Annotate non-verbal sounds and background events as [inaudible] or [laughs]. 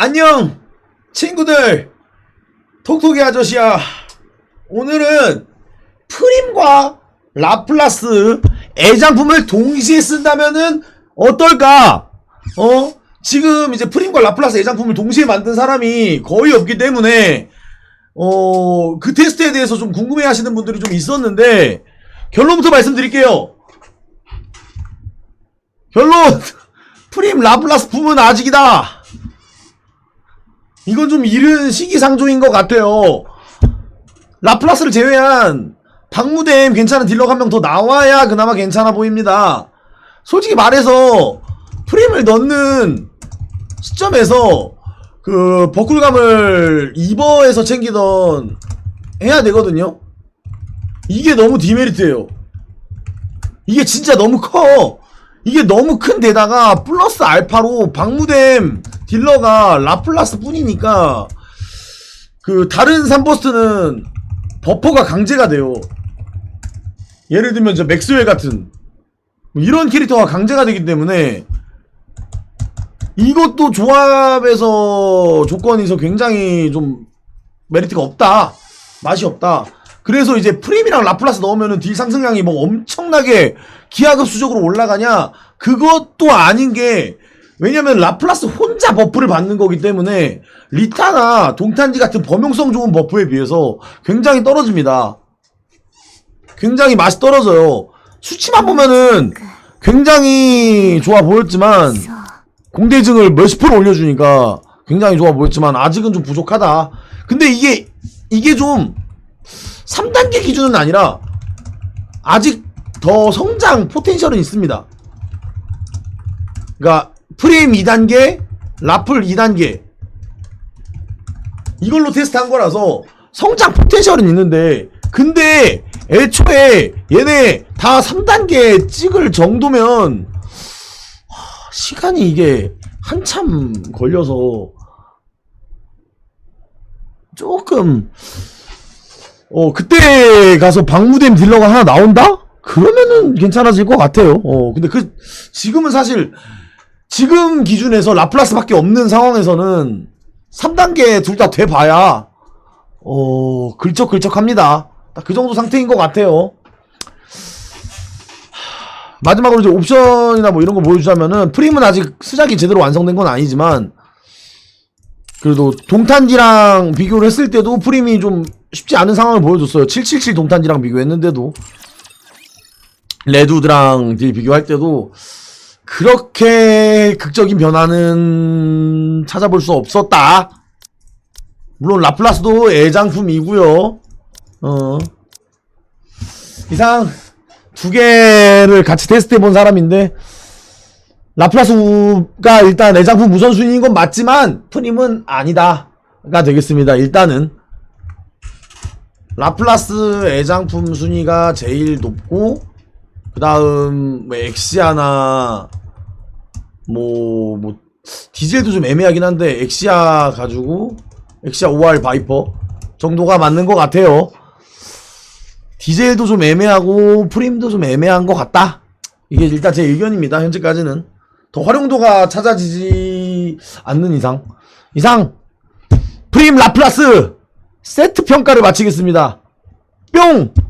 안녕 친구들. 톡톡이 아저씨야. 오늘은 프림과 라플라스 애장품을 동시에 쓴다면은 어떨까? 어? 지금 이제 프림과 라플라스 애장품을 동시에 만든 사람이 거의 없기 때문에 어 그 테스트에 대해서 좀 궁금해 하시는 분들이 좀 있었는데 결론부터 말씀드릴게요. 결론! [laughs] 프림 라플라스 품은 아직이다 이건 좀 이른 시기상조인 것 같아요. 라플라스를 제외한 박무댐 괜찮은 딜러가 한 명 더 나와야 그나마 괜찮아 보입니다. 솔직히 말해서 프림을 넣는 시점에서 그 버클감을 2버에서 챙기던 해야 되거든요. 이게 너무 디메리트예요. 이게 진짜 너무 커. 이게 너무 큰 데다가 플러스 알파로 박무댐 딜러가 라플라스 뿐이니까 그 다른 3버스트는 버퍼가 강제가 돼요. 예를 들면 저 맥스웰 같은 뭐 이런 캐릭터가 강제가 되기 때문에 이것도 조합에서 조건에서 굉장히 좀 메리트가 없다. 맛이 없다. 그래서 이제 프림이랑 라플라스 넣으면은 딜 상승량이 뭐 엄청나게 기하급수적으로 올라가냐? 그것도 아닌 게 왜냐면 라플라스 혼자 버프를 받는 거기 때문에 리타나 동탄지 같은 범용성 좋은 버프에 비해서 굉장히 떨어집니다. 굉장히 맛이 떨어져요. 수치만 보면은 굉장히 좋아 보였지만 공대증을 몇십 프로 올려주니까 굉장히 좋아 보였지만 아직은 좀 부족하다. 근데 이게 이게 좀 3단계 기준은 아니라 아직 더 성장 포텐셜은 있습니다. 그러니까 프레임 2단계, 라플 2단계 이걸로 테스트한 거라서 성장 포텐셜은 있는데 근데 애초에 얘네 다 3단계 찍을 정도면 하, 시간이 이게 한참 걸려서 조금 어 그때 가서 박무댐 딜러가 하나 나온다? 그러면은 괜찮아질 것 같아요. 어 근데 그 지금은 사실 지금 기준에서 라플라스밖에 없는 상황에서는 3단계 둘 다 돼봐야 어 글적글적합니다. 딱그 정도 상태인 것 같아요. 하, 마지막으로 이제 옵션이나 뭐 이런 거 보여주자면은 프림은 아직 수작이 제대로 완성된 건 아니지만 그래도 동탄지랑 비교를 했을 때도 프림이 좀 쉽지 않은 상황을 보여줬어요. 777 동탄지랑 비교했는데도 레두드랑 딜 비교할 때도 그렇게 극적인 변화는 찾아볼 수 없었다. 물론 라플라스도 애장품이고요. 어. 이상 두 개를 같이 테스트해 본 사람인데 라플라스가 일단 애장품 우선순위인 건 맞지만 프림은 아니다가 되겠습니다. 일단은 라플라스 애장품 순위가 제일 높고 그 다음 뭐 엑시아나 뭐뭐 디젤도 좀 애매하긴 한데 엑시아 가지고 엑시아 5R 바이퍼 정도가 맞는 것 같아요. 디젤도 좀 애매하고 프림도 좀 애매한 것 같다. 이게 일단 제 의견입니다. 현재까지는 더 활용도가 찾아지지 않는 이상 이상 프림 라플라스 세트 평가를 마치겠습니다. 뿅!